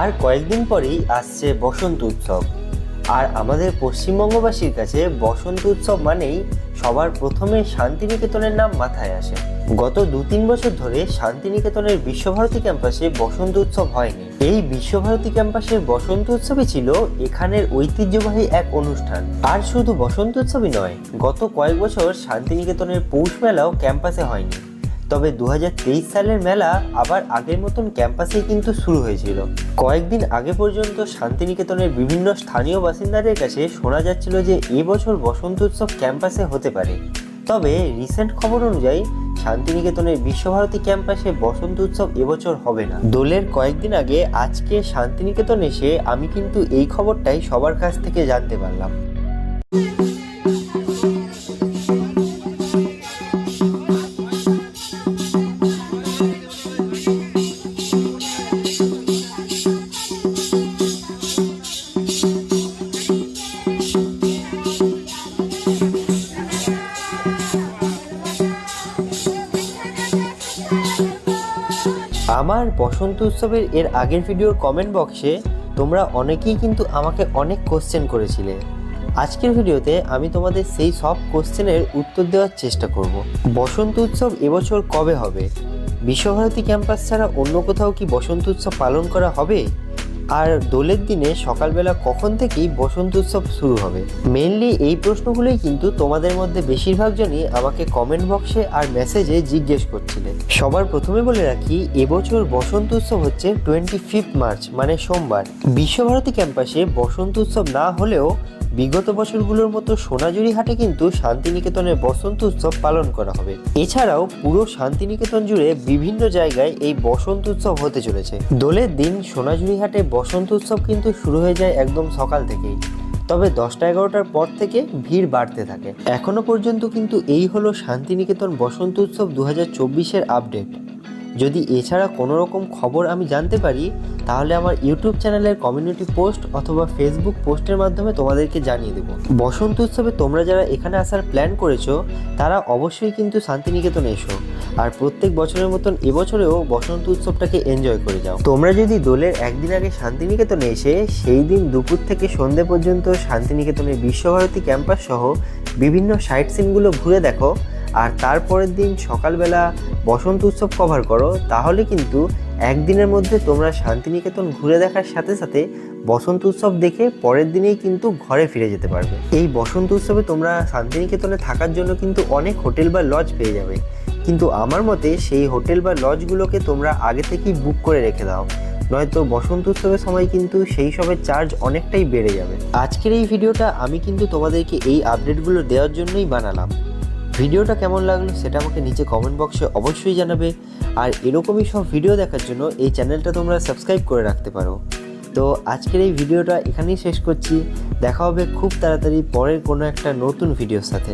আর কয়েকদিন পরেই আসছে বসন্ত উৎসব। আর আমাদের পশ্চিমবঙ্গবাসীর কাছে বসন্ত উৎসব মানেই সবার প্রথমে শান্তিনিকেতনের নাম মাথায় আসে। গত দু তিন বছর ধরে শান্তিনিকেতনের বিশ্বভারতী ক্যাম্পাসে বসন্ত উৎসব হয়নি। এই বিশ্বভারতী ক্যাম্পাসের বসন্ত উৎসবই ছিল এখানের ঐতিহ্যবাহী এক অনুষ্ঠান। আর শুধু বসন্ত উৎসবই নয়, গত কয়েক বছর শান্তিনিকেতনের পৌষ মেলাও ক্যাম্পাসে হয়নি। তবে দু হাজার তেইশ সালের মেলা আবার আগের মতন ক্যাম্পাসেই কিন্তু শুরু হয়েছিল। কয়েকদিন আগে পর্যন্ত শান্তিনিকেতনের বিভিন্ন স্থানীয় বাসিন্দাদের কাছে শোনা যাচ্ছিল যে এবছর বসন্ত উৎসব ক্যাম্পাসে হতে পারে। তবে রিসেন্ট খবর অনুযায়ী শান্তিনিকেতনের বিশ্বভারতী ক্যাম্পাসে বসন্ত উৎসব এবছর হবে না। দোলের কয়েকদিন আগে আজকে শান্তিনিকেতন এসে আমি কিন্তু এই খবরটাই সবার কাছ থেকে জানতে পারলাম। আমার বসন্ত উৎসবের এর আগের ভিডিওর কমেন্ট বক্সে তোমরা অনেকেই কিন্তু আমাকে অনেক কোশ্চেন করেছিলে। আজকের ভিডিওতে আমি তোমাদের সেই সব কোশ্চেনের উত্তর দেওয়ার চেষ্টা করব। বসন্ত উৎসব এবছর কবে হবে? বিশ্বভারতী ক্যাম্পাস ছাড়া অন্য কোথাও কি বসন্ত উৎসব পালন করা হবে? আর দোলের দিনে সকালবেলা কখন থেকেই বসন্ত উৎসব শুরু হবে? মেনলি এই প্রশ্নগুলোই কিন্তু তোমাদের মধ্যে বেশিরভাগ জনই আমাকে কমেন্ট বক্সে আর মেসেজে জিজ্ঞেস করছিলে সবার প্রথমে বলে রাখি, এবছর বসন্ত উৎসব হচ্ছে টোয়েন্টি ফিফথ মার্চ মানে সোমবার। বিশ্বভারতী ক্যাম্পাসে বসন্ত উৎসব না হলেও বিগত বছরগুলোর মতো সোনাঝুরি হাটে কিন্তু শান্তিনিকেতনের বসন্ত উৎসব পালন করা হবে। এছাড়াও পুরো শান্তিনিকেতন জুড়ে বিভিন্ন জায়গায় এই বসন্ত উৎসব হতে চলেছে। দোলের দিন সোনাঝুরি হাটে বসন্ত উৎসব কিন্তু শুরু হয়ে যায় একদম সকাল থেকেই। তবে দশটা এগারোটার পর থেকে ভিড় বাড়তে থাকে। এখনও পর্যন্ত কিন্তু এই হলো শান্তিনিকেতন বসন্ত উৎসব দু হাজার আপডেট। যদি এছাড়া কোনো রকম খবর আমি জানতে পারি, তাহলে আমার ইউটিউব চ্যানেলের কমিউনিটি পোস্ট অথবা ফেসবুক পোস্টের মাধ্যমে তোমাদেরকে জানিয়ে দেবো। বসন্ত উৎসবে তোমরা যারা এখানে আসার প্ল্যান করেছ, তারা অবশ্যই কিন্তু শান্তিনিকেতনে এসো। আর প্রত্যেক বছরের মতন এবছরেও বসন্ত উৎসবটাকে এনজয় করে যাও। তোমরা যদি দোলের একদিন আগে শান্তিনিকেতনে এসে সেই দিন দুপুর থেকে সন্ধে পর্যন্ত শান্তিনিকেতনের বিশ্বভারতী ক্যাম্পাস সহ বিভিন্ন সাইট সিনগুলো ঘুরে দেখো, আর তারপরের দিন সকালবেলা বসন্ত উৎসব কভার করো, তাহলে কিন্তু একদিনের মধ্যে তোমরা শান্তিনিকেতন ঘুরে দেখার সাথে সাথে বসন্ত উৎসব দেখে পরের দিনেই কিন্তু ঘরে ফিরে যেতে পারবে। এই বসন্ত উৎসবে তোমরা শান্তিনিকেতনে থাকার জন্য কিন্তু অনেক হোটেল বা লজ পেয়ে যাবে। কিন্তু আমার মতে সেই হোটেল বা লজগুলোকে তোমরা আগে থেকেই বুক করে রেখে দাও। নয়তো বসন্ত উৎসবের সময় কিন্তু সেই সবের চার্জ অনেকটাই বেড়ে যাবে। আজকের এই ভিডিওটা আমি কিন্তু তোমাদেরকে এই আপডেটগুলো দেওয়ার জন্যই বানালাম। ভিডিওটা কেমন লাগল সেটা আমাকে নিচে কমেন্ট বক্সে অবশ্যই জানাবে। আর এরকমই সব ভিডিও দেখার জন্য এই চ্যানেলটা তোমরা সাবস্ক্রাইব করে রাখতে পারো। তো আজকের এই ভিডিওটা এখানেই শেষ করছি। দেখা হবে খুব তাড়াতাড়ি পরের কোনো একটা নতুন ভিডিওর সাথে।